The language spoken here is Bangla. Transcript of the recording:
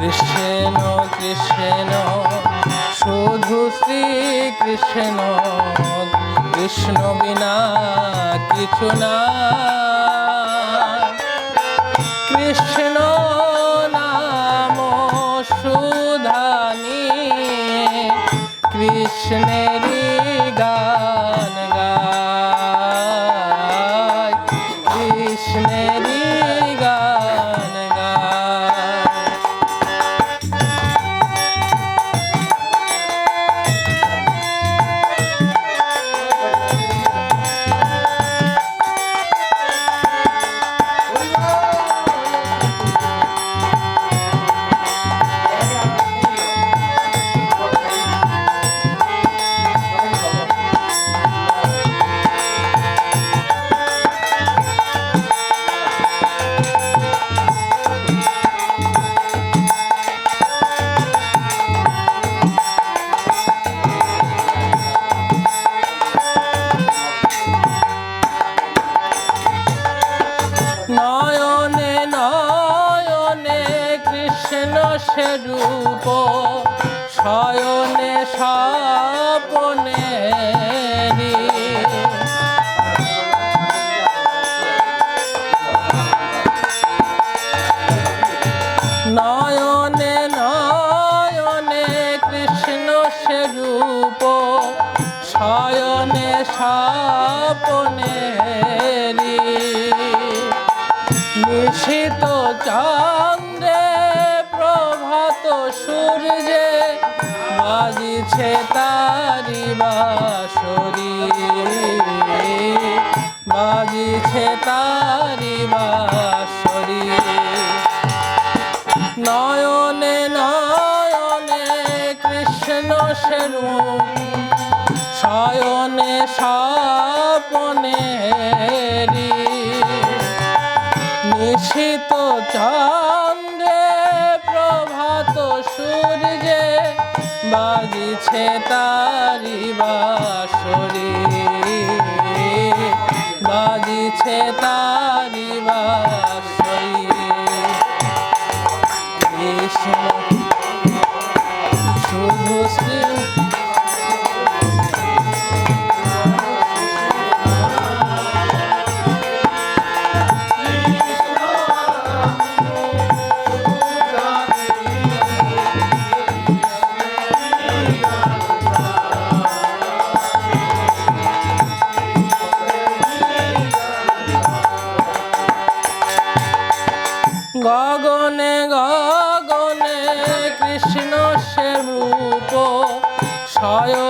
কৃষ্ণ কৃষ্ণ শুধু শ্রী কৃষ্ণ কৃষ্ণ বিনা কিছু না। কৃষ্ণ নাম সুধানি, কৃষ্ণেরই গান গায়। কৃষ্ণেরই গান স্বরূপ শয়নে স্বপনে নয়নে নয়নে কৃষ্ণ স্বরূপ শয়নে স্বপনে নিশিত চন্দ্রে বাজিছে তারি বাসরি বাজিছে তারি বাসরি নয়নে নয়নে কৃষ্ণ স্বরূপ শয়নে স্বপনে নিশিত চন্দ্রে বাজিছে তারি বাসরি বাজিছে তারি গগনে গগনে কৃষ্ণ সে রূপ শয়নে